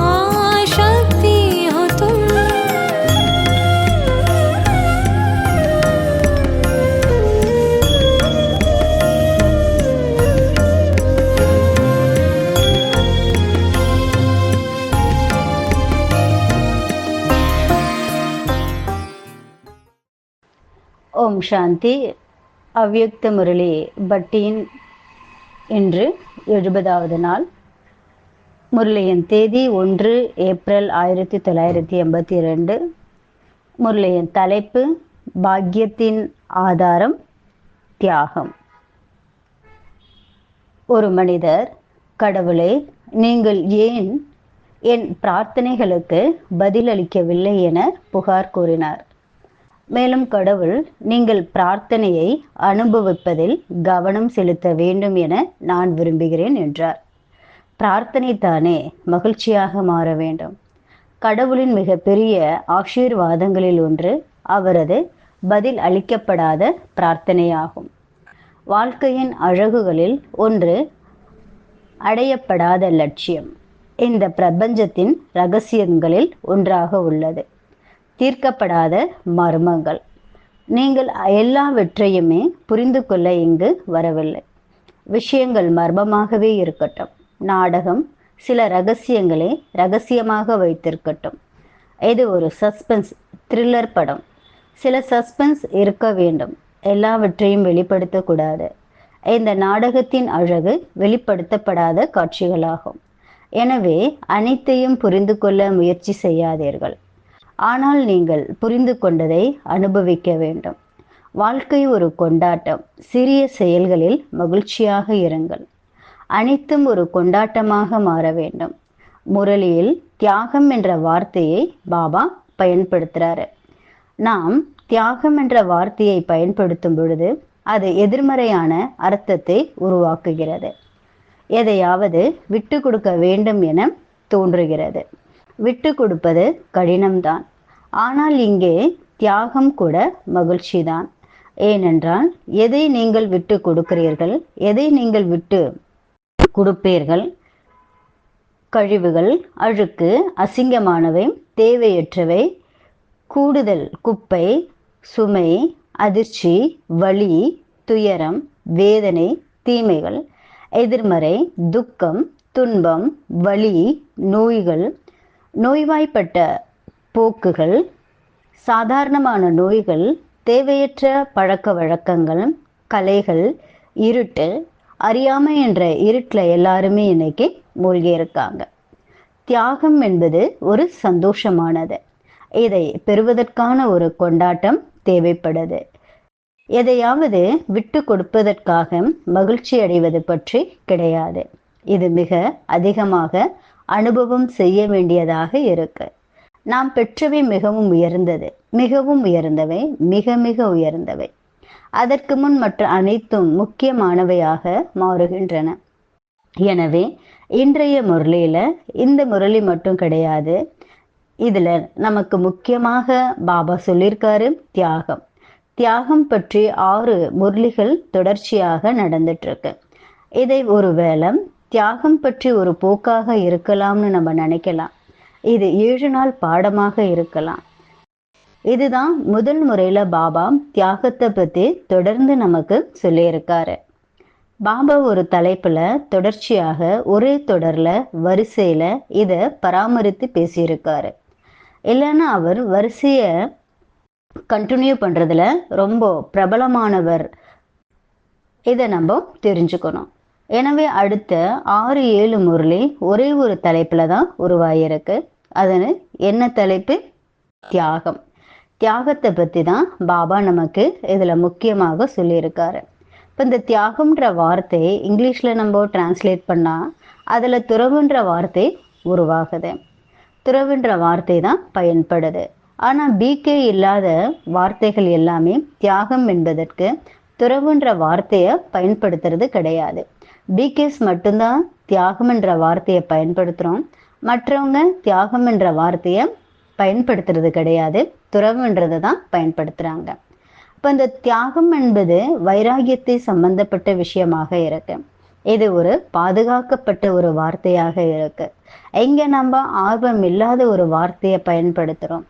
प्रचण्डमहाशक्ति होतुम् ஓம் சாந்தி அவ்யக்த முரளி பட்டியின் இன்று எழுபதாவது நாள் முரளியின் தேதி ஒன்று ஏப்ரல் ஆயிரத்தி தொள்ளாயிரத்தி எண்பத்தி ரெண்டு முரளியின் தலைப்பு பாக்கியத்தின் ஆதாரம் தியாகம். ஒரு மனிதர் கடவுளே நீங்கள் ஏன் என் பிரார்த்தனைகளுக்கு பதிலளிக்கவில்லை என புகார் கூறினார். மேலும் கடவுள் நீங்கள் பிரார்த்தனையை அனுபவிப்பதில் கவனம் செலுத்த வேண்டும் என நான் விரும்புகிறேன் என்றார். பிரார்த்தனை தானே மகிழ்ச்சியாக மாற வேண்டும். கடவுளின் மிகப்பெரிய ஆசீர்வாதங்களில் ஒன்று அவரது பதில் அளிக்கப்படாத பிரார்த்தனையாகும். வாழ்க்கையின் அழகுகளில் ஒன்று அடையப்படாத லட்சியம். இந்த பிரபஞ்சத்தின் ரகசியங்களில் ஒன்றாக உள்ளது. தீர்க்கப்படாத மர்மங்கள். நீங்கள் எல்லாவற்றையுமே புரிந்து கொள்ள இங்கு வரவில்லை. விஷயங்கள் மர்மமாகவே இருக்கட்டும். நாடகம் சில ரகசியங்களை ரகசியமாக வைத்திருக்கட்டும். இது ஒரு சஸ்பென்ஸ் த்ரில்லர் படம். சில சஸ்பென்ஸ் இருக்க வேண்டும். எல்லாவற்றையும் வெளிப்படுத்தக்கூடாது. இந்த நாடகத்தின் அழகு வெளிப்படுத்தப்படாத காட்சிகளாகும். எனவே அனைத்தையும் புரிந்து கொள்ள முயற்சி செய்யாதீர்கள். ஆனால் நீங்கள் புரிந்து கொண்டதை அனுபவிக்க வேண்டும். வாழ்க்கை ஒரு கொண்டாட்டம். சிறிய செயல்களில் மகிழ்ச்சியாக இருங்கள். அனைத்தும் ஒரு கொண்டாட்டமாக மாற வேண்டும். முரளியில் தியாகம் என்ற வார்த்தையை பாபா பயன்படுத்துறாரு. நாம் தியாகம் என்ற வார்த்தையை பயன்படுத்தும் பொழுது அது எதிர்மறையான அர்த்தத்தை உருவாக்குகிறது. எதையாவது விட்டு கொடுக்க வேண்டும் என தோன்றுகிறது. விட்டு கொடுப்பது கடினம்தான். ஆனால் இங்கே தியாகம் கூட மகிழ்ச்சிதான். ஏனென்றால் எதை நீங்கள் விட்டு கொடுக்கிறீர்கள் எதை நீங்கள் விட்டு கொடுப்பீர்கள். கழிவுகள் அழுக்கு அசிங்கமானவை தேவையற்றவை கூடுதல் குப்பை சுமை அதிர்ச்சி வலி துயரம் வேதனை தீமைகள் எதிர்மறை துக்கம் துன்பம் வலி நோய்கள் நோய்வாய்ப்பட்ட போக்குகள் சாதாரணமான நோய்கள் தேவையற்ற பழக்க வழக்கங்கள் கலைகள் இருட்டு அறியாமை என்ற இருட்டில் எல்லாருமே இன்னைக்கு மூழ்கி இருக்காங்க தியாகம் என்பது ஒரு சந்தோஷமானது. இதை பெறுவதற்கான ஒரு கொண்டாட்டம் தேவைப்படுது. எதையாவது விட்டு கொடுப்பதற்காக மகிழ்ச்சி அடைவது பற்றி கிடையாது. இது மிக அதிகமாக அனுபவம் செய்ய வேண்டியதாக இருக்கு. நாம் பெற்றவை மிகவும் உயர்ந்தது. மிகவும் உயர்ந்தவை மிக மிக உயர்ந்தவை. அதற்கு முன் மற்ற அனைத்தும் முக்கியமானவையாக மாறுகின்றன. எனவே இன்றைய முரளியில இந்த முரளி மட்டும் கிடையாது. இதுல நமக்கு முக்கியமாக பாபா சொல்லியிருக்காரு தியாகம். தியாகம் பற்றி ஆறு முரளிகள் தொடர்ச்சியாக நடந்துட்டு இருக்கு இதை ஒருவேளை தியாகம் பற்றி ஒரு போக்காக இருக்கலாம்னு நம்ம நினைக்கலாம். இது ஏழு நாள் பாடமாக இருக்கலாம். இதுதான் முதல் முறையில் பாபா தியாகத்தை பற்றி தொடர்ந்து நமக்கு சொல்லியிருக்காரு. பாபா ஒரு தலைப்பில் தொடர்ச்சியாக ஒரே தொடரில் வரிசையில் இதை பராமரித்து பேசியிருக்காரு. இல்லைன்னா அவர் வரிசையை கண்டினியூ பண்ணுறதுல ரொம்ப பிரபலமானவர். இதை நம்ம தெரிஞ்சுக்கணும். எனவே அடுத்த ஆறு ஏழு முரளி ஒரே ஒரு தலைப்பில் தான் உருவாகியிருக்கு அதனு என்ன தலைப்பு? தியாகம். தியாகத்தை பற்றி தான் பாபா நமக்கு இதில் முக்கியமாக சொல்லியிருக்காரு. இப்போ இந்த தியாகம்ன்ற வார்த்தை இங்கிலீஷில் நம்ம டிரான்ஸ்லேட் பண்ணால் அதில் துறவுன்ற வார்த்தை உருவாகுது. துறவுன்ற வார்த்தை தான் பயன்படுது. ஆனால் பிகே இல்லாத வார்த்தைகள் எல்லாமே தியாகம் என்பதற்கு துறவுன்ற வார்த்தையை பயன்படுத்துறது கிடையாது. பிகேஸ் மட்டும்தான் தியாகம் என்ற வார்த்தையை பயன்படுத்துகிறோம் மற்றவங்க தியாகம் என்ற வார்த்தையை பயன்படுத்துறது கிடையாது. துறவுன்றதை தான் பயன்படுத்துகிறாங்க இப்போ இந்த தியாகம் என்பது வைராகியத்தை சம்பந்தப்பட்ட விஷயமாக இருக்கு. இது ஒரு பாதுகாக்கப்பட்ட ஒரு வார்த்தையாக இருக்கு. எங்க நம்ம ஆர்வம் இல்லாத ஒரு வார்த்தையை பயன்படுத்துகிறோம்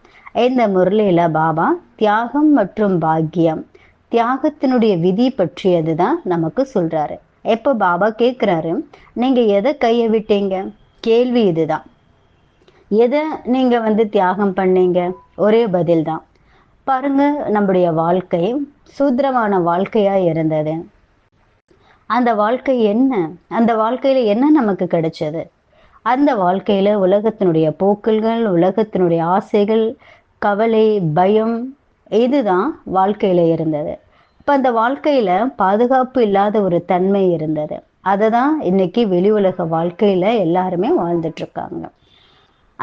இந்த முரளியில பாபா தியாகம் மற்றும் பாக்கியம் தியாகத்தினுடைய விதி பற்றியது தான் நமக்கு சொல்றாரு. எப்போ பாபா கேட்குறாரு நீங்க எதை கையை விட்டீங்க? கேள்வி இதுதான். எதை நீங்க வந்து தியாகம் பண்ணீங்க? ஒரே பதில் தான் பாருங்க நம்முடைய வாழ்க்கை சூத்திரமான வாழ்க்கையா இருந்தது. அந்த வாழ்க்கை என்ன? அந்த வாழ்க்கையில என்ன நமக்கு கிடைச்சது? அந்த வாழ்க்கையில உலகத்தினுடைய போக்கள்கள் உலகத்தினுடைய ஆசைகள் கவலை பயம் இதுதான் வாழ்க்கையில இருந்தது. இப்போ அந்த வாழ்க்கையில பாதுகாப்பு இல்லாத ஒரு தன்மை இருந்தது. அதை தான் இன்னைக்கு வெளி உலக வாழ்க்கையில எல்லாருமே வாழ்ந்துட்டு இருக்காங்க.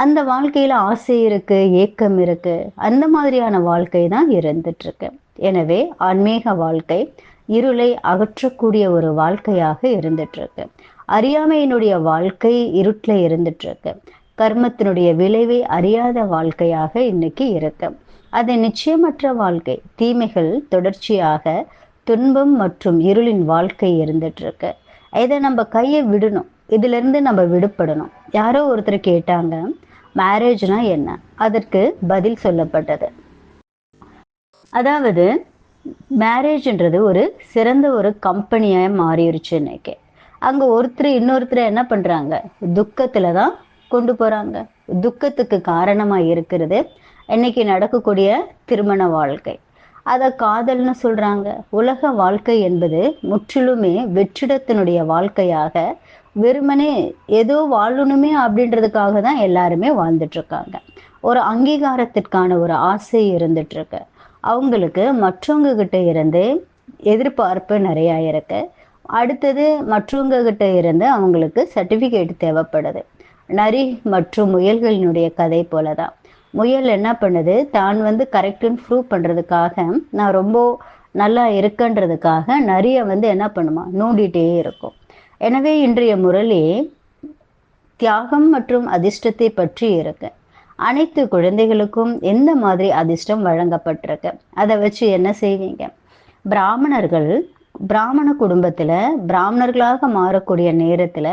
அந்த வாழ்க்கையில ஆசை இருக்கு ஏக்கம் இருக்கு. அந்த மாதிரியான வாழ்க்கை தான் இருந்துட்டு இருக்கு எனவே ஆன்மீக வாழ்க்கை இருளை அகற்றக்கூடிய ஒரு வாழ்க்கையாக இருந்துட்டு இருக்கு அறியாமையினுடைய வாழ்க்கை இருட்டில் இருந்துட்டு இருக்கு கர்மத்தினுடைய விளைவை அறியாத வாழ்க்கையாக இன்னைக்கு இருக்கு. அது நிச்சயமற்ற வாழ்க்கை. தீமைகள் தொடர்ச்சியாக துன்பம் மற்றும் இருளின் வாழ்க்கை இருந்துட்டு இருக்கு இதை நம்ம கையை விடணும். இதுல இருந்து நம்ம விடுபடணும். யாரோ ஒருத்தர் கேட்டாங்க மேரேஜ்னா என்ன? அதற்கு பதில் சொல்லப்பட்டது. அதாவது மேரேஜ்ன்றது ஒரு சிறந்த ஒரு கம்பெனியாக மாறிடுச்சு இன்னைக்கு. அங்கே ஒருத்தர் இன்னொருத்தர் என்ன பண்ணுறாங்க துக்கத்தில் தான் கொண்டு போகிறாங்க துக்கத்துக்கு காரணமாக இருக்கிறது இன்னைக்கு நடக்கக்கூடிய திருமண வாழ்க்கை. அதை காதல்னு சொல்கிறாங்க உலக வாழ்க்கை என்பது முற்றிலுமே வெற்றிடத்தினுடைய வாழ்க்கையாக வெறுமனே ஏதோ வாழணுமே அப்படின்றதுக்காக தான் எல்லாருமே வாழ்ந்துட்டு இருக்காங்க ஒரு அங்கீகாரத்திற்கான ஒரு ஆசை இருந்துட்டு இருக்கு அவங்களுக்கு மற்றவங்க கிட்ட இருந்து எதிர்பார்ப்பு நிறையா இருக்கு. அடுத்தது மற்றவங்க கிட்ட இருந்து அவங்களுக்கு சர்டிஃபிகேட் தேவைப்படுது. நரி மற்றும் முயல்களினுடைய கதை போல தான் முயல் என்ன பண்ணுது? தான் வந்து கரெக்டுன்னு ப்ரூவ் பண்ணுறதுக்காக நான் ரொம்ப நல்லா இருக்கன்றதுக்காக நரியை வந்து என்ன பண்ணுமா? நோண்டிகிட்டே இருக்கும். எனவே இன்றைய முரளி தியாகம் மற்றும் அதிர்ஷ்டத்தை பற்றி இருக்கு. அனைத்து குழந்தைகளுக்கும் எந்த மாதிரி அதிர்ஷ்டம் வழங்கப்பட்டிருக்கு? அதை வச்சு என்ன செய்வீங்க? பிராமணர்கள் பிராமண குடும்பத்தில் பிராமணர்களாக மாறக்கூடிய நேரத்தில்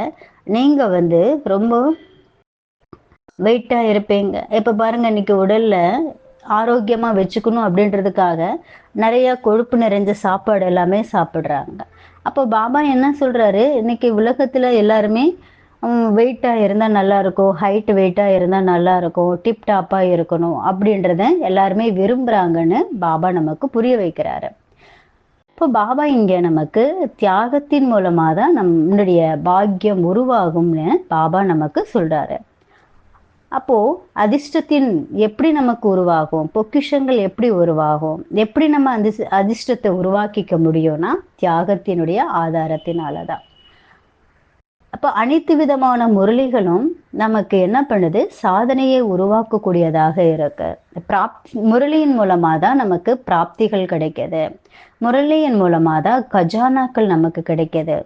நீங்கள் வந்து ரொம்ப வெயிட்டாக இருப்பீங்க. இப்போ பாருங்க இன்னைக்கு உடலில் ஆரோக்கியமாக வச்சுக்கணும் அப்படின்றதுக்காக நிறையா கொழுப்பு நிறைஞ்ச சாப்பாடு எல்லாமே சாப்பிட்றாங்க. அப்போ பாபா என்ன சொல்கிறாரு இன்னைக்கு உலகத்தில் எல்லாருமே வெயிட்டாக இருந்தால் நல்லா இருக்கும் ஹைட் வெயிட்டாக இருந்தால் நல்லா இருக்கும் டிப் டாப்பாக இருக்கணும் அப்படின்றத எல்லாருமே விரும்புகிறாங்கன்னு பாபா நமக்கு புரிய வைக்கிறாரு. இப்போ பாபா இங்கே நமக்கு தியாகத்தின் மூலமாக தான் நம்முடைய பாக்கியம் உருவாகும்னு பாபா நமக்கு சொல்கிறாரு அப்போது அதிர்ஷ்டத்தின் எப்படி நமக்கு உருவாகும்? பொக்கிஷங்கள் எப்படி உருவாகும்? எப்படி நம்ம அந்த அதிர்ஷ்டத்தை உருவாக்கிக்க முடியும்னா தியாகத்தினுடைய ஆதாரத்தினால தான் அப்போ அனைத்து விதமான முரளிகளும் நமக்கு என்ன பண்ணுது? சாதனையை உருவாக்கக்கூடியதாக இருக்கு. பிராப் முரளியின் மூலமாக தான் நமக்கு பிராப்திகள் கிடைக்கிது. முரளியின் மூலமாக தான் கஜானாக்கள் நமக்கு கிடைக்கிது.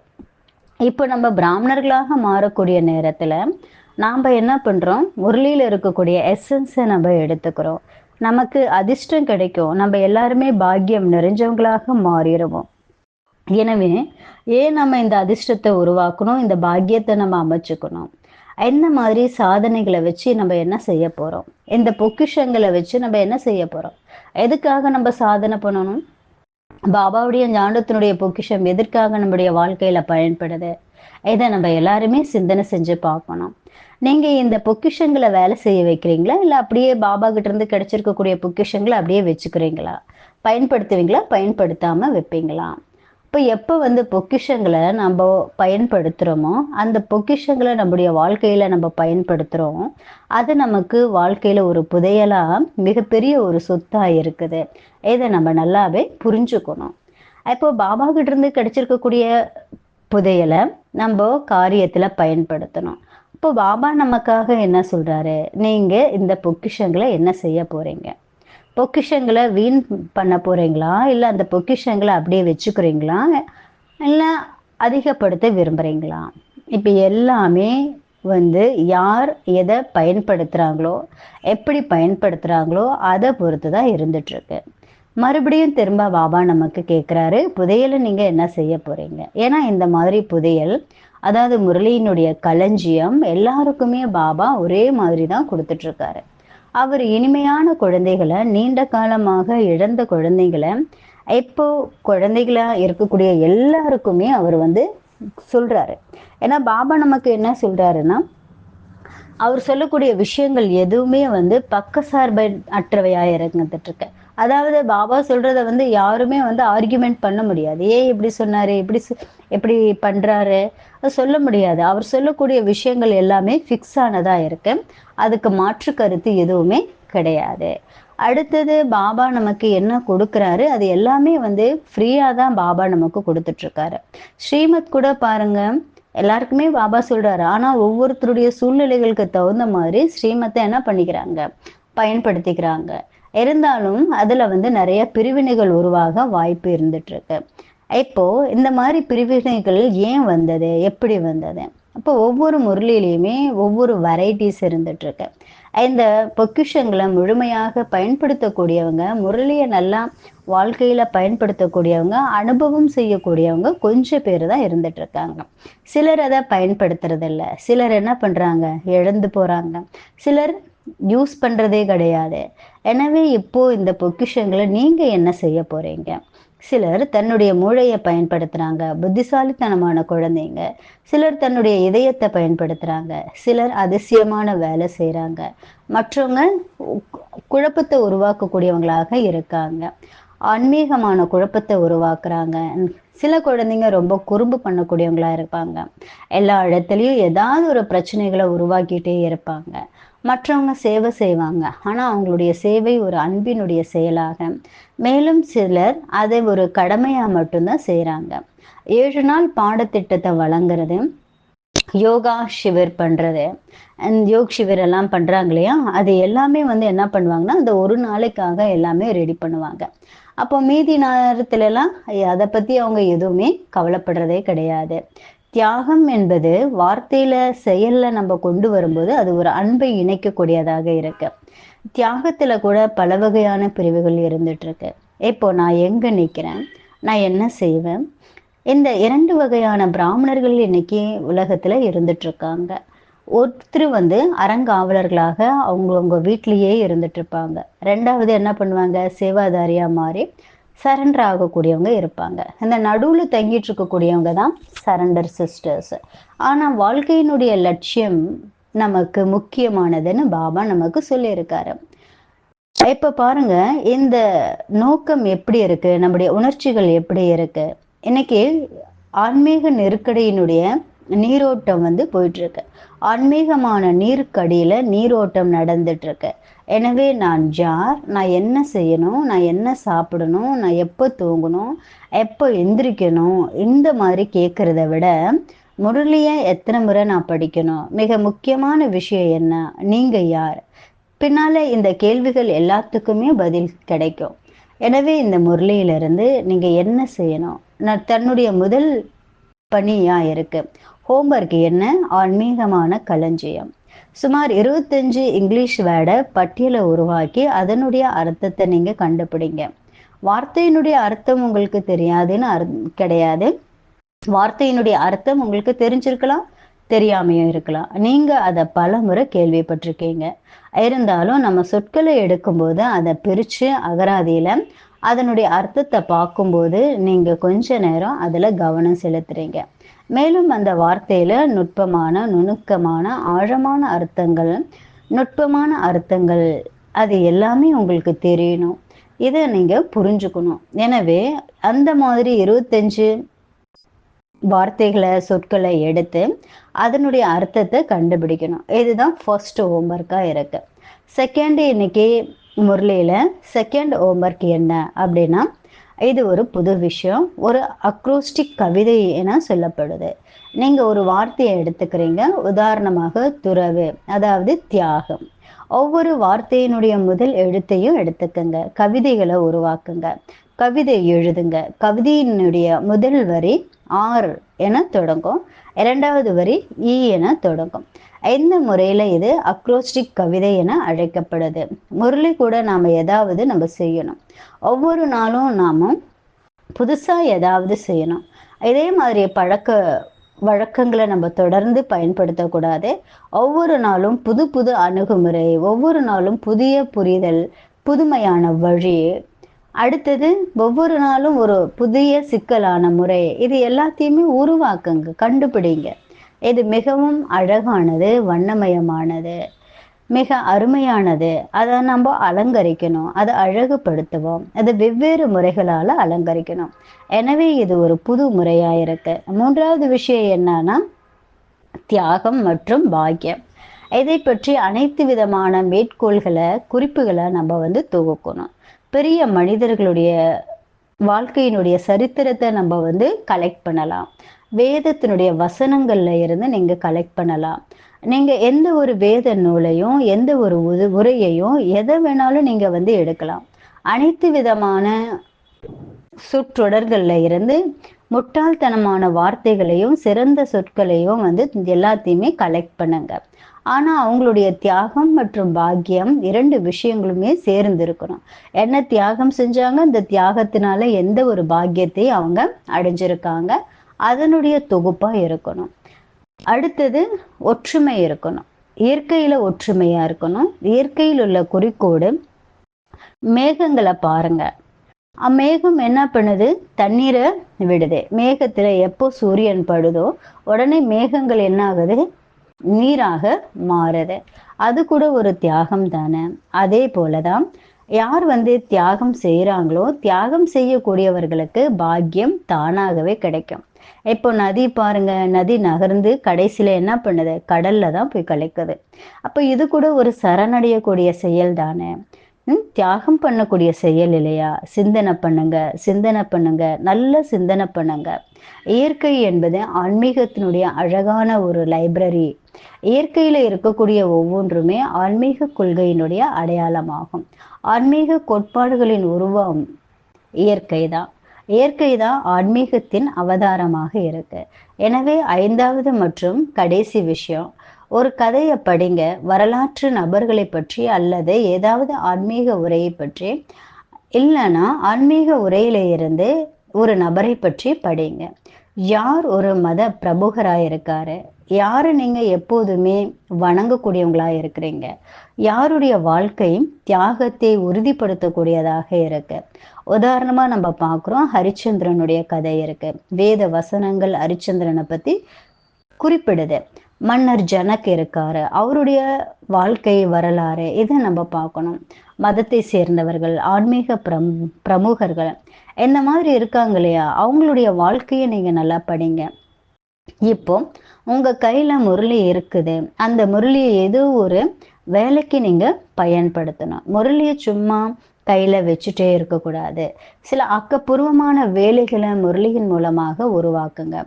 இப்போ நம்ம பிராமணர்களாக மாறக்கூடிய நேரத்தில் நாம் என்ன பண்ணுறோம் முரளியில் இருக்கக்கூடிய எசன்ஸை நம்ம எடுத்துக்கிறோம். நமக்கு அதிர்ஷ்டம் கிடைக்கும். நம்ம எல்லாருமே பாக்கியம் நிறைஞ்சவங்களாக மாறிடுவோம். எனவே ஏன் நம்ம இந்த அதிர்ஷ்டத்தை உருவாக்கணும்? இந்த பாக்கியத்தை நம்ம அமைச்சுக்கணும். என்ன மாதிரி சாதனைகளை வச்சு நம்ம என்ன செய்ய போகிறோம் இந்த பொக்கிஷங்களை வச்சு நம்ம என்ன செய்ய போகிறோம் எதுக்காக நம்ம சாதனை பண்ணணும்? பாபாவுடைய ஞானத்தினுடைய பொக்கிஷம் எதற்காக நம்முடைய வாழ்க்கையில பயன்படுது? இதை நம்ம எல்லாருமே சிந்தனை செஞ்சு பார்க்கணும். நீங்க இந்த பொக்கிஷங்களை வேலை செய்ய வைக்கிறீங்களா? இல்லை அப்படியே பாபா கிட்ட இருந்து கிடைச்சிருக்கக்கூடிய பொக்கிஷங்களை அப்படியே வச்சுக்கிறீங்களா? பயன்படுத்துவீங்களா? பயன்படுத்தாம வைப்பீங்களா? இப்போ எப்போ வந்து பொக்கிஷங்களை நம்ம பயன்படுத்துகிறோமோ அந்த பொக்கிஷங்களை நம்முடைய வாழ்க்கையில் நம்ம பயன்படுத்துகிறோம் அது நமக்கு வாழ்க்கையில் ஒரு புதையலாக மிகப்பெரிய ஒரு சொத்தாக இருக்குது. இதை நம்ம நல்லாவே புரிஞ்சுக்கணும். இப்போ பாபா கிட்ட இருந்து கிடைச்சிருக்கக்கூடிய புதையலை நம்ம காரியத்தில் பயன்படுத்தணும். இப்போ பாபா நமக்காக என்ன சொல்கிறாரு நீங்கள் இந்த பொக்கிஷங்களை என்ன செய்ய போகிறீங்க பொக்கிஷங்களை வீண் பண்ண போகிறீங்களா இல்லை அந்த பொக்கிஷங்களை அப்படியே வச்சுக்கிறீங்களா? இல்லை அதிகப்படுத்த விரும்புகிறீங்களா இப்போ எல்லாமே வந்து யார் எதை பயன்படுத்துகிறாங்களோ எப்படி பயன்படுத்துகிறாங்களோ அதை பொறுத்து தான் இருந்துட்டுருக்கு மறுபடியும் திரும்ப பாபா நமக்கு கேட்குறாரு புதையலை நீங்கள் என்ன செய்ய போறீங்க? ஏன்னா இந்த மாதிரி புதையல் அதாவது முரளியினுடைய களஞ்சியம் எல்லாருக்குமே பாபா ஒரே மாதிரி தான் கொடுத்துட்டு இருக்காரு அவர் இனிமையான குழந்தைகளை நீண்ட காலமாக இழந்த குழந்தைகளை இப்போ குழந்தைகளா இருக்கக்கூடிய எல்லாருக்குமே அவர் வந்து சொல்றாரு. ஏன்னா பாபா நமக்கு என்ன சொல்றாருன்னா அவர் சொல்லக்கூடிய விஷயங்கள் எதுவுமே வந்து பக்கசார்பை அற்றவையா இறங்கிட்டு இருக்கு அதாவது பாபா சொல்றத வந்து யாருமே வந்து ஆர்கியூமெண்ட் பண்ண முடியாது. ஏன் இப்படி சொன்னாரு? எப்படி எப்படி பண்றாரு? அது சொல்ல முடியாது. அவர் சொல்லக்கூடிய விஷயங்கள் எல்லாமே ஃபிக்ஸ் ஆனதா இருக்கு. அதுக்கு மாற்று கருத்து எதுவுமே கிடையாது. அடுத்தது பாபா நமக்கு என்ன கொடுக்குறாரு? அது எல்லாமே வந்து ஃப்ரீயாக தான் பாபா நமக்கு கொடுத்துட்டு இருக்காரு ஸ்ரீமத் கூட பாருங்க. எல்லாருக்குமே பாபா சொல்றாரு. ஆனா ஒவ்வொருத்தருடைய சூழ்நிலைகளுக்கு தகுந்த மாதிரி ஸ்ரீமத்தை என்ன பண்ணிக்கிறாங்க? பயன்படுத்திக்கிறாங்க. இருந்தாலும் அதுல வந்து நிறைய பிரிவினைகள் உருவாக வாய்ப்பு இருந்துட்டு இருக்கு இப்போ இந்த மாதிரி பிரிவினைகள் ஏன் வந்தது? எப்படி வந்தது? அப்போ ஒவ்வொரு முரளிலையுமே ஒவ்வொரு வெரைட்டிஸ் இருந்துட்டு இருக்கு இந்த பொக்கிஷங்களை முழுமையாக பயன்படுத்தக்கூடியவங்க முரளியை நல்லா வாழ்க்கையில பயன்படுத்தக்கூடியவங்க அனுபவம் செய்யக்கூடியவங்க கொஞ்சம் பேர் தான் இருந்துட்டு இருக்காங்க சிலர் அதை பயன்படுத்துறது இல்லை சிலர் என்ன பண்றாங்க? இழந்து போறாங்க. சிலர் யூஸ் பண்றதே கிடையாது. எனவே இப்போ இந்த பொக்கிஷங்களை நீங்க என்ன செய்ய போறீங்க? சிலர் தன்னுடைய மூளையை பயன்படுத்துறாங்க. புத்திசாலித்தனமான குழந்தைங்க. சிலர் தன்னுடைய இதயத்தை பயன்படுத்துறாங்க. சிலர் அதிசயமான வேலை செய்கிறாங்க மற்றவங்க குழப்பத்தை உருவாக்கக்கூடியவங்களாக இருக்காங்க. ஆன்மீகமான குழப்பத்தை உருவாக்குறாங்க. சில குழந்தைங்க ரொம்ப குறும்பு பண்ணக்கூடியவங்களா இருப்பாங்க. எல்லா இடத்துலயும் ஏதாவது ஒரு பிரச்சனைகளை உருவாக்கிட்டே இருப்பாங்க. மற்றவங்க சேவை செய்வாங்க. ஆனா அவங்களுடைய சேவை ஒரு அன்பினுடைய செயலாக. மேலும் சிலர் அதை ஒரு கடமையா மட்டும்தான் செய்கிறாங்க ஏழு நாள் பாடத்திட்டத்தை வழங்குறது யோகா ஷிவர் பண்றது. யோக் ஷிவர் எல்லாம் பண்றாங்க இல்லையா? அது எல்லாமே வந்து என்ன பண்ணுவாங்கன்னா அந்த ஒரு நாளைக்காக எல்லாமே ரெடி பண்ணுவாங்க. அப்போ மீதி நேரத்துல எல்லாம் அதை பத்தி அவங்க எதுவுமே கவலைப்படுறதே கிடையாது. தியாகம் என்பது வார்த்தையில செயல்ல நம்ம கொண்டு வரும்போது அது ஒரு அன்பை இணைக்கக்கூடியதாக இருக்கு. தியாகத்துல கூட பல வகையான பிரிவுகள் இருந்துட்டு இருக்கு இப்போ நான் எங்க நிக்கிறேன்? நான் என்ன செய்வேன்? இந்த இரண்டு வகையான பிராமணர்கள் இன்னைக்கு உலகத்துல இருந்துட்டு இருக்காங்க ஒருத்தர் வந்து அறங்காவலர்களாக அவங்கவுங்க வீட்டிலேயே இருந்துட்டு இருப்பாங்க ரெண்டாவது என்ன பண்ணுவாங்க? சேவாதாரியா மாறி சரண்டர் ஆகக்கூடியவங்க இருப்பாங்க. இந்த நடுவில் தங்கிட்டு இருக்கக்கூடியவங்க தான் சரண்டர் சிஸ்டர்ஸ் ஆனால் வாழ்க்கையினுடைய லட்சியம் நமக்கு முக்கியமானதுன்னு பாபா நமக்கு சொல்லியிருக்காரு. இப்ப பாருங்க இந்த நோக்கம் எப்படி இருக்கு? நம்முடைய உணர்ச்சிகள் எப்படி இருக்கு? இன்னைக்கு ஆன்மீக நெருக்கடியினுடைய நீரோட்டம் வந்து போயிட்டு இருக்கு. ஆன்மீகமான நீருக்கடியில் நீரோட்டம் நடந்துட்டுருக்கு. எனவே நான் ஜார் நான் என்ன செய்யணும் நான் என்ன சாப்பிடணும் நான் எப்போ தூங்கணும் எப்போ எந்திரிக்கணும் இந்த மாதிரி கேட்குறத விட முரளியை எத்தனை முறை நான் படிக்கணும்? மிக முக்கியமான விஷயம் என்ன? நீங்க யார்? பின்னால இந்த கேள்விகள் எல்லாத்துக்குமே பதில் கிடைக்கும். எனவே இந்த முரளியிலிருந்து நீங்க என்ன செய்யணும்? நான் தன்னுடைய முதல் பணியா இருக்கு. ஹோம்ஒர்க் என்ன? ஆன்மீகமான களஞ்சியம். சுமார் இருபத்தஞ்சு இங்கிலீஷ் வேர்டை பட்டியலை உருவாக்கி அதனுடைய அர்த்தத்தை நீங்க கண்டுபிடிங்க. வார்த்தையினுடைய அர்த்தம் உங்களுக்கு தெரியாதுன்னு அர் கிடையாது. வார்த்தையினுடைய அர்த்தம் உங்களுக்கு தெரிஞ்சிருக்கலாம் தெரியாமையும் இருக்கலாம். நீங்க அதை பல முறை கேள்விப்பட்டிருக்கீங்க. இருந்தாலும் நம்ம சொற்களை எடுக்கும்போது அதை பிரிச்சு அகராதியில அதனுடைய அர்த்தத்தை பார்க்கும்போது நீங்க கொஞ்ச நேரம் அதுல கவனம் செலுத்துறீங்க. மேலும் அந்த வார்த்தையில நுட்பமான நுணுக்கமான ஆழமான அர்த்தங்கள் நுட்பமான அர்த்தங்கள் அது எல்லாமே உங்களுக்கு தெரியணும். இதை நீங்க புரிஞ்சுக்கணும். எனவே அந்த மாதிரி இருபத்தஞ்சு வார்த்தைகளை சொற்களை எடுத்து அதனுடைய அர்த்தத்தை கண்டுபிடிக்கணும். இதுதான் ஃபர்ஸ்ட் ஹோம்ஒர்க்காக இருக்கு. செகண்ட் இன்னைக்கு முரளியில் செகண்ட் ஹோம்ஒர்க் என்ன அப்படின்னா இது ஒரு புது விஷயம். ஒரு அக்ரோஸ்டிக் கவிதை என சொல்லப்படுது. நீங்கள் ஒரு வார்த்தையை எடுத்துக்கிறீங்க. உதாரணமாக துறவு அதாவது தியாகம். ஒவ்வொரு வார்த்தையினுடைய முதல் எழுத்தையும் எடுத்துக்கங்க. கவிதைகளை உருவாக்குங்க. கவிதை எழுதுங்க. கவிதையினுடைய முதல் வரி ஆர் என தொடங்கும். இரண்டாவது வரி இ என தொடங்கும். இந்த முறையில் இது அக்ரோஸ்டிக் கவிதை என அழைக்கப்படுது. முரளி கூட நாம் ஏதாவது நம்ம செய்யணும். ஒவ்வொரு நாளும் நாம் புதுசாக ஏதாவது செய்யணும். இதே மாதிரி பழக்க வழக்கங்களை நம்ம தொடர்ந்து பயன்படுத்தக்கூடாது. ஒவ்வொரு நாளும் புது புது அணுகுமுறை ஒவ்வொரு நாளும் புதிய புரிதல் புதுமையான வழி. அடுத்தது ஒவ்வொரு நாளும் ஒரு புதிய சிக்கலான முறை. இது எல்லாத்தையுமே உருவாக்குங்க கண்டுபிடிங்க. இது மிகவும் அழகானது வண்ணமயமானது மிக அருமையானது. அதை நம்ம அலங்கரிக்கணும் அதை அழகுபடுத்துவோம். அதை வெவ்வேறு முறைகளால் அலங்கரிக்கணும். எனவே இது ஒரு புது முறையாக இருக்கு. மூன்றாவது விஷயம் என்னன்னா தியாகம் மற்றும் பாக்கியம். இதை பற்றி அனைத்து விதமான மேற்கோள்களை குறிப்புகளை நம்ம வந்து தொகுக்கணும். பெரிய மனிதர்களுடைய வாழ்க்கையினுடைய சரித்திரத்தை நம்ம வந்து கலெக்ட் பண்ணலாம். வேதத்தினுடைய வசனங்கள்ல இருந்து நீங்க கலெக்ட் பண்ணலாம். நீங்க எந்த ஒரு வேத நூலையும் எந்த ஒரு உது உரையையும் எதை வேணாலும் நீங்க வந்து எடுக்கலாம். அனைத்து விதமான சொற்றொடர்கள்ல இருந்து முட்டாள்தனமான வார்த்தைகளையும் சிறந்த சொற்களையும் வந்து எல்லாத்தையுமே கலெக்ட் பண்ணுங்க. ஆனா அவங்களுடைய தியாகம் மற்றும் பாக்கியம் இரண்டு விஷயங்களுமே சேர்ந்து இருக்கணும் என்ன தியாகம் செஞ்சாங்க? இந்த தியாகத்தினால எந்த ஒரு பாக்கியத்தை அவங்க அடைஞ்சிருக்காங்க. அதனுடைய தொகுப்பா இருக்கணும். அடுத்தது ஒற்றுமை இருக்கணும். இயற்கையில ஒற்றுமையா இருக்கணும். இயற்கையில் உள்ள குறிக்கோடு மேகங்களை பாருங்க. அம்மேகம் என்ன பண்ணுது? தண்ணீரை விடுது. மேகத்துல எப்போ சூரியன் படுதோ உடனே மேகங்கள் என்ன ஆகுது? நீராக மாறுது. அது கூட ஒரு தியாகம் தானே. அதே போலதான் யார் வந்து தியாகம் செய்யறாங்களோ தியாகம் செய்யக்கூடியவர்களுக்கு பாக்கியம் தானாகவே கிடைக்கும். இப்போ நதி பாருங்க நதி நகர்ந்து கடைசியில என்ன பண்ணுது? கடல்ல தான் போய் கலைக்குது. அப்போ இது கூட ஒரு சரணடையக்கூடிய செயல் தானே. தியாகம் பண்ணக்கூடிய செயல் இல்லையா? சிந்தனை பண்ணுங்க சிந்தனை பண்ணுங்க நல்ல சிந்தனை பண்ணுங்க. இயற்கை என்பது ஆன்மீகத்தினுடைய அழகான ஒரு லைப்ரரி. இயற்கையில இருக்கக்கூடிய ஒவ்வொன்றுமே ஆன்மீக கொள்கையினுடைய அடையாளமாகும். ஆன்மீக கோட்பாடுகளின் உருவம் இயற்கை தான். இயற்கை தான் ஆன்மீகத்தின் அவதாரமாக இருக்கு. எனவே ஐந்தாவது மற்றும் கடைசி விஷயம் ஒரு கதையை படிங்க. வரலாற்று நபர்களை பற்றி அல்லது ஏதாவது ஆன்மீக உரையை பற்றி. இல்லைன்னா ஆன்மீக உரையில இருந்து ஒரு நபரை பற்றி படிங்க. யார் ஒரு மத பிரபுகராக இருக்காரு யாரை நீங்க எப்போதுமே வணங்கக்கூடியவங்களா இருக்கிறீங்க? யாருடைய வாழ்க்கை தியாகத்தை உறுதிப்படுத்தக்கூடியதாக இருக்கு? உதாரணமா நம்ம பார்க்குறோம் ஹரிச்சந்திரனுடைய கதை இருக்கு. வேத வசனங்கள் ஹரிச்சந்திரனை பத்தி குறிப்பிடுது. மன்னர் ஜனக் இருக்காரு. அவருடைய வாழ்க்கை வரலாறு இதை நம்ம பார்க்கணும். மதத்தை சேர்ந்தவர்கள் ஆன்மீக பிரம் பிரமுகர்கள் இந்த மாதிரி இருக்காங்க இல்லையா? அவங்களுடைய வாழ்க்கையை நீங்க நல்லா படிங்க. இப்போ உங்க கையில முரளி இருக்குது. அந்த முரளியை ஏதோ ஒரு வேலைக்கு நீங்க பயன்படுத்தணும். முரளியை சும்மா கையில வச்சுட்டே இருக்கக்கூடாது. சில ஆக்கப்பூர்வமான வேலைகளை முரளியின் மூலமாக உருவாக்குங்க.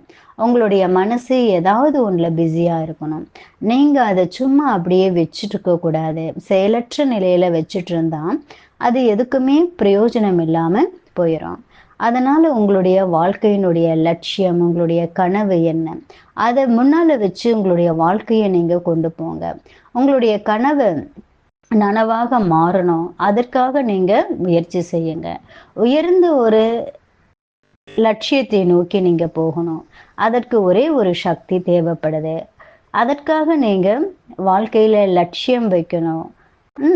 உங்களுடைய மனசு ஏதாவது ஒண்ணுல பிஸியா இருக்கணும். நீங்க அதை சும்மா அப்படியே வச்சுட்டு இருக்கக்கூடாது செயலற்ற நிலையில வச்சுட்டு இருந்தா அது எதுக்குமே பிரயோஜனம் இல்லாமல் போயிடும் அதனால உங்களுடைய வாழ்க்கையினுடைய லட்சியம் உங்களுடைய கனவு என்ன? அதை முன்னால வச்சு உங்களுடைய வாழ்க்கையை நீங்க கொண்டு போங்க. உங்களுடைய கனவு நனவாக மாறணும். அதற்காக நீங்க முயற்சி செய்யுங்க. உயர்ந்த ஒரு லட்சியத்தை நோக்கி நீங்க போகணும். அதற்கு ஒரே ஒரு சக்தி தேவைப்படுது. அதற்காக நீங்க வாழ்க்கையில லட்சியம் வைக்கணும்.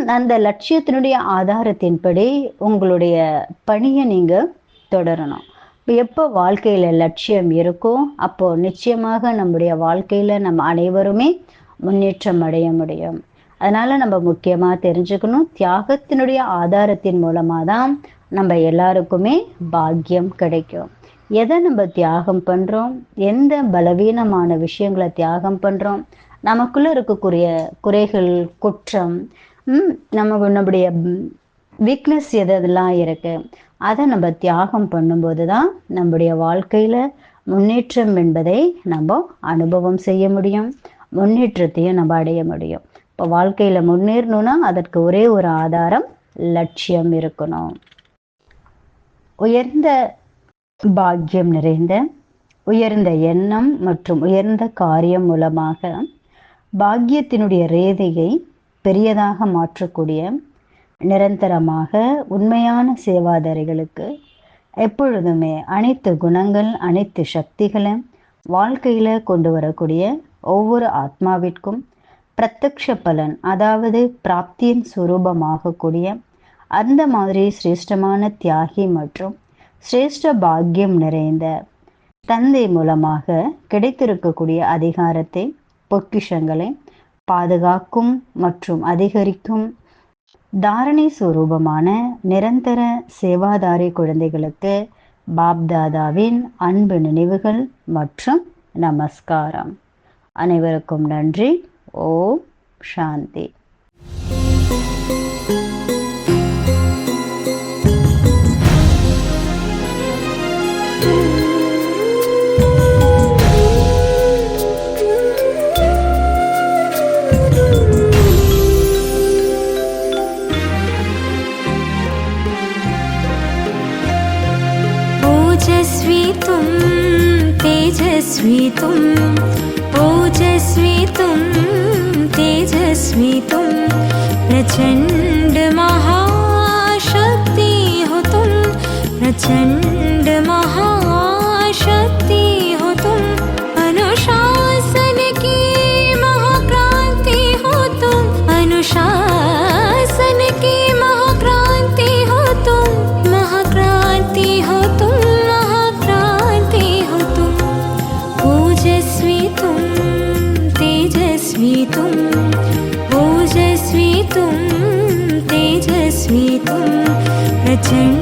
அந்த லட்சியத்தினுடைய ஆதாரத்தின்படி உங்களுடைய பணியை நீங்க தொடரணும். இப்போ எப்போ வாழ்க்கையில லட்சியம் இருக்கோ அப்போ நிச்சயமாக நம்முடைய வாழ்க்கையில நம்ம அனைவருமே முன்னேற்றம் அடைய முடியும். அதனால நம்ம முக்கியமாக தெரிஞ்சுக்கணும். தியாகத்தினுடைய ஆதாரத்தின் மூலமாக தான் நம்ம எல்லாருக்குமே பாக்கியம் கிடைக்கும். எதை நம்ம தியாகம் பண்ணுறோம் எந்த பலவீனமான விஷயங்களை தியாகம் பண்ணுறோம் நமக்குள்ள இருக்கக்கூடிய குறைகள் குற்றம் நம்ம நம்முடைய வீக்னஸ் எது எதெல்லாம் இருக்குது அதை நம்ம தியாகம் பண்ணும்போது தான் நம்முடைய வாழ்க்கையில் முன்னேற்றம் என்பதை நம்ம அனுபவம் செய்ய முடியும். முன்னேற்றத்தையும் நம்ம அடைய முடியும். இப்போ வாழ்க்கையில் முன்னேறணும்னா அதற்கு ஒரே ஒரு ஆதாரம் லட்சியம் இருக்கணும். உயர்ந்த பாக்கியம் நிறைந்த உயர்ந்த எண்ணம் மற்றும் உயர்ந்த காரியம் மூலமாக பாக்கியத்தினுடைய ரேதையை பெரியதாக மாற்றக்கூடிய நிரந்தரமாக உண்மையான சேவாதாரிகளுக்கு எப்பொழுதுமே அனைத்து குணங்கள் அனைத்து சக்திகளை வாழ்க்கையில கொண்டு வரக்கூடிய ஒவ்வொரு ஆத்மாவிற்கும் பிரத்யக்ஷ பலன் அதாவது பிராப்தியின் சுரூபமாகக்கூடிய அந்த மாதிரி சிரேஷ்டமான தியாகி மற்றும் சிரேஷ்ட பாக்கியம் நிறைந்த தந்தை மூலமாக கிடைத்திருக்கக்கூடிய அதிகாரத்தை பொக்கிஷங்களை பாதுகாக்கும் மற்றும் அதிகரிக்கும் தாரணை சுரூபமான நிரந்தர சேவாதாரி குழந்தைகளுக்கு பாப்தாதாவின் அன்பு நினைவுகள் மற்றும் நமஸ்காரம். அனைவருக்கும் நன்றி. ஓம் சாந்தி. तेजस्वी तुं ओजस्वी तुं 질